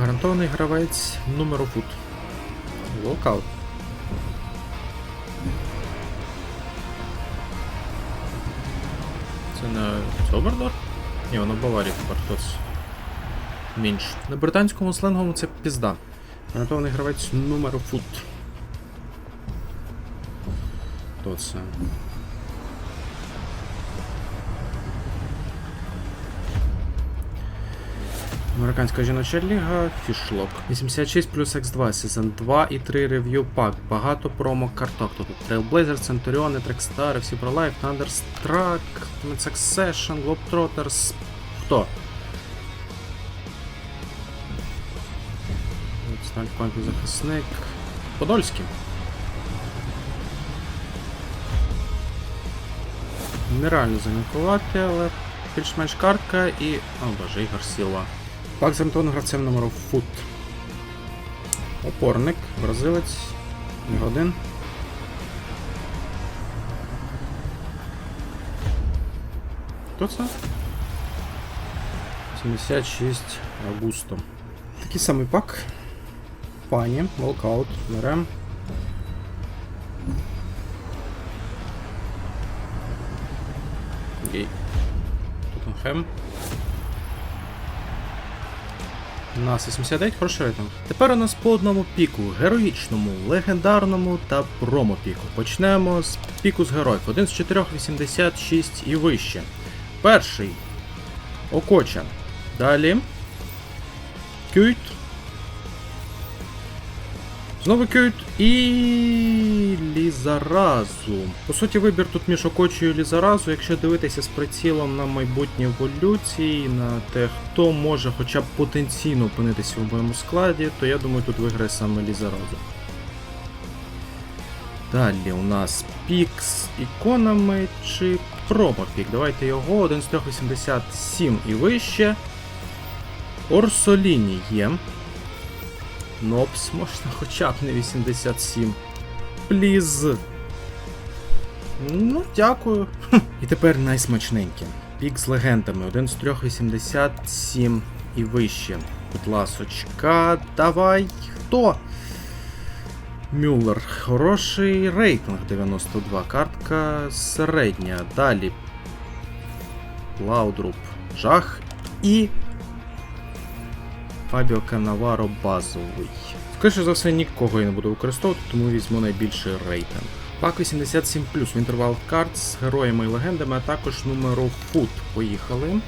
Гарантований гравець номеру фут. Локаут. Це не Цобердор? Ні, воно в Баварії тепер хтось. Мінч. На британському сленговому це пізда. Гарантований гравець номеру фут. Хто це? Американська жіноча ліга, фішлок. 86 плюс X2, сезон 2 і 3 рев'ю пак. Багато промо карток. Тут Trailblazer, Centurion, Трексtar, всі Life, Thunderstruck, Succession, Globetrotters. Хто? Стальпанк захисник. Подольський. Нереально занікувати, але більш-менш картка і. О боже, Ігор Сіла. Пак Антоном гравцем номеру Фут. Опорник, бразилець. Його один. Хто це? 76 Августо. Такий самий пак. Пані, волкаут, берем. Окей. Тоттенхем. У нас 89, хороший рейтинг. Тепер у нас по одному піку, героїчному, легендарному та промо-піку. Почнемо з піку з героїв. Один з 4, 86 і вище. Перший. Окочан. Далі. Кюйт. Знову Кюйт і Лізаразу. По суті, вибір тут між Окочою Лізаразу, якщо дивитися з прицілом на майбутні еволюції, на те, хто може хоча б потенційно опинитися у моєму складі, то я думаю, тут виграє саме Лізаразу. Далі у нас пік з іконами чи промопік. Давайте його 1 з 387 і вище. Орсоліні є. Нопс, можна хоча б не 87. Пліз. Ну, дякую. І тепер найсмачненьке. Пік з легендами. 1 з 3, 87 і вище. Будь ласочка, давай. Хто? Мюллер. Хороший рейтинг 92. Картка середня. Далі. Лаудруп. Жах. І Фабіо Канаваро базовий. Скоріше за все, нікого я не буду використовувати, тому візьму найбільший рейтинг. Пак 87 Winter Wild Cards з героями і легендами, а також номеру Фут. Поїхали.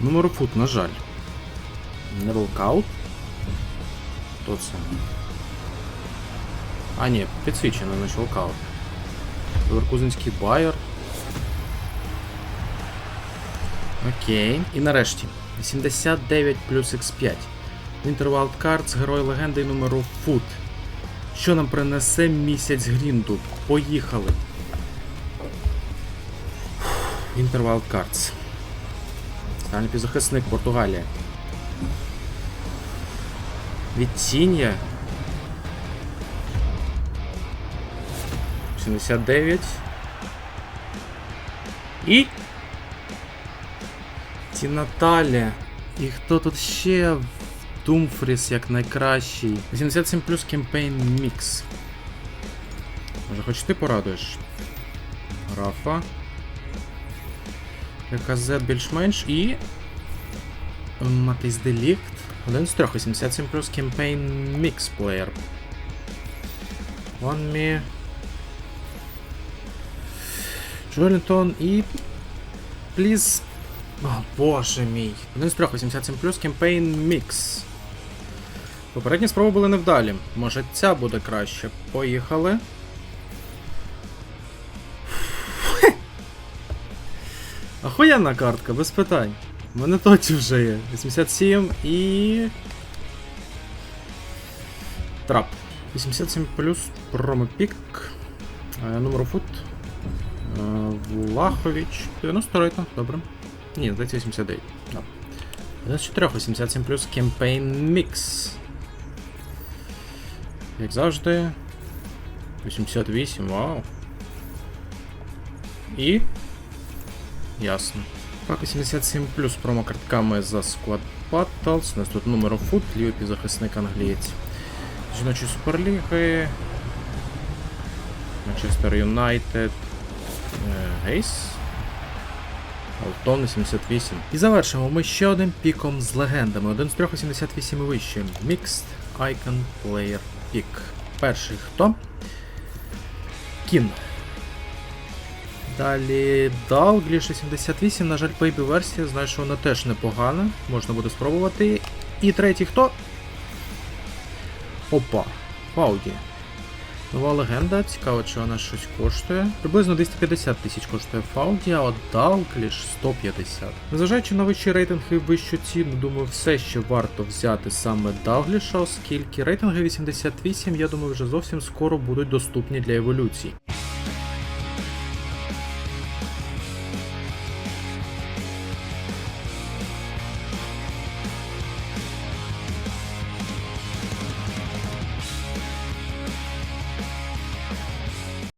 Номеру Фут, на жаль. Не волкаут. Хто це? А, ні, підсвічено, наче волкаут. Леверкузенський Байер. Окей. І нарешті. 89 плюс X5. Winter Wild герой легенди номеру Фут. Що нам принесе місяць грінду? Поїхали. Winter Wild Cards. Стальний півзахисник Португалія. Відціння. 79. І Ті Наталя. І хто тут ще? Думфріс як найкращий. 87 плюс кемпейн мікс. Може, хоч ти порадуєш? Рафа. ККЗ більш-менш і. Матис Делікт. Один з трьох, 87 плюс кемпейн мікс плеєр. Me. Джолінтон і. Пліз. О, боже мій. Один з трьох 87 плюс кемпейн мікс. Попередні спроби були невдалі. Може ця буде краще. Поїхали. Охуєнна картка, без питань. У мене точно вже є. 87 і. Трап. 87 плюс промопік. Е, Номер фут. Е, Влахович. 90 рейтинг, добре. Ні, здається 89. Да. 94, 87 плюс Campaign Mix. Як завжди. 88, вау. І. Ясно. Так, 87 плюс промокартками за склад Battles. У нас тут номер фут, лівий півзахисник англієць. Жіночої суперліги. Манчестер Юнайтед. е, Гейс. Алтон 88. І завершимо ми ще одним піком з легендами. Один з трьох 88 і вище. Mixed Icon Player Pick. Перший хто? Кін. Далі Dalglish 88, на жаль, Baby версія, знаю, що вона теж непогана, можна буде спробувати. І третій хто? Опа, Фауді. Нова легенда, цікаво, чи вона щось коштує. Приблизно 250 тисяч коштує Фауді, а от Dalglish 150. Незважаючи на вищий рейтинг і вищу ціну, думаю, все ще варто взяти саме Далгліша, оскільки рейтинги 88, я думаю, вже зовсім скоро будуть доступні для еволюції.